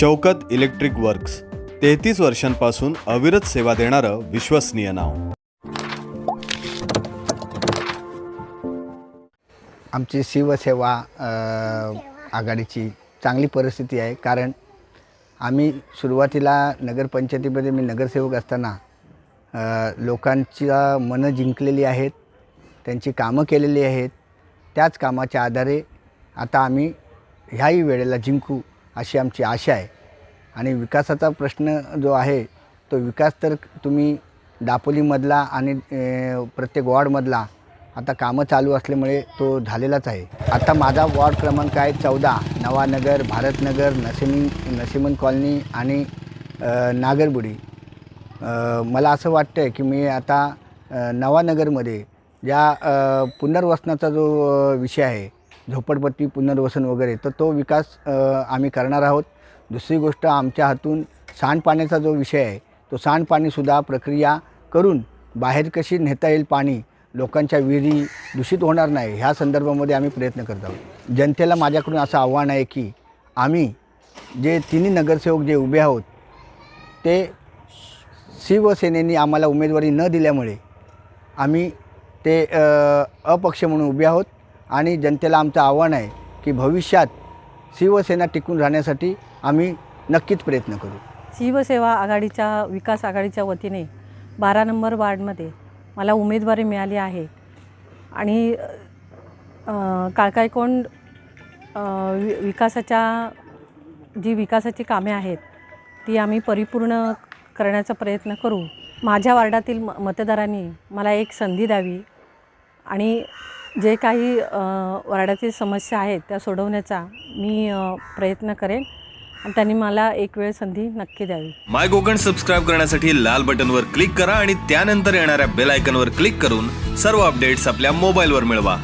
Shaukat electric works. तेहतीस वर्षांपासून अविरत सेवा देणारं विश्वसनीय नाव. आमची शिवसेवा आघाडीची चांगली परिस्थिती आहे. कारण आम्ही सुरुवातीला नगरपंचायतीमध्ये मी नगरसेवक असताना लोकांच्या मनं जिंकलेली आहेत त्यांची कामं केलेली आहेत. त्याच कामाच्या आधारे आता आम्ही ह्याही वेळेला जिंकू. अशी आमची आशा आहे. आणि विकासाचा प्रश्न जो आहे तो विकास तर तुम्ही दापोलीमधला आणि प्रत्येक वॉर्डमधला आता कामं चालू असल्यामुळे तो झालेलाच आहे. आता माझा वॉर्ड क्रमांक आहे चौदा नवानगर भारतनगर नसिमी नसिमन कॉलनी आणि नागरबुडी. मला असं वाटतं आहे की मी आता नवानगरमध्ये ज्या पुनर्वसनाचा जो विषय आहे झोपडपट्टी पुनर्वसन वगैरे. तर तो विकास आम्ही करणार आहोत. दुसरी गोष्ट आमच्या हातून सांडपाण्याचा जो विषय आहे तो सांडपाणीसुद्धा प्रक्रिया करून बाहेर कशी नेता येईल पाणी लोकांच्या विहिरी दूषित होणार नाही ह्या संदर्भामध्ये आम्ही प्रयत्न करत आहोत. जनतेला माझ्याकडून असं आव्हान आहे की आम्ही जे तिन्ही नगरसेवक जे उभे आहोत ते शिवसेनेने आम्हाला उमेदवारी न दिल्यामुळे आम्ही ते अपक्ष म्हणून उभे आहोत. आणि जनतेला आमचं आव्हान आहे की भविष्यात शिवसेना टिकून राहण्यासाठी आम्ही नक्कीच प्रयत्न करू. शिवसेवा आघाडीच्या विकास आघाडीच्या वतीने बारा नंबर वार्डमध्ये मला उमेदवारी मिळाली आहे. आणि काळकायकोंड विकासाच्या जी विकासाची कामे आहेत ती आम्ही परिपूर्ण करण्याचा प्रयत्न करू. माझ्या वार्डातील म मतदारांनी मला एक संधी द्यावी आणि जे काही वार्डातील समस्या आहेत त्या सोडवण्याचा मी प्रयत्न करेन आणि त्यांनी मला एक वेळ संधी नक्की द्यावी. माय कोकण सबस्क्राईब करण्यासाठी लाल बटनवर क्लिक करा आणि त्यानंतर येणाऱ्या बेल आयकनवर क्लिक करून सर्व अपडेट्स आपल्या मोबाईलवर मिळवा.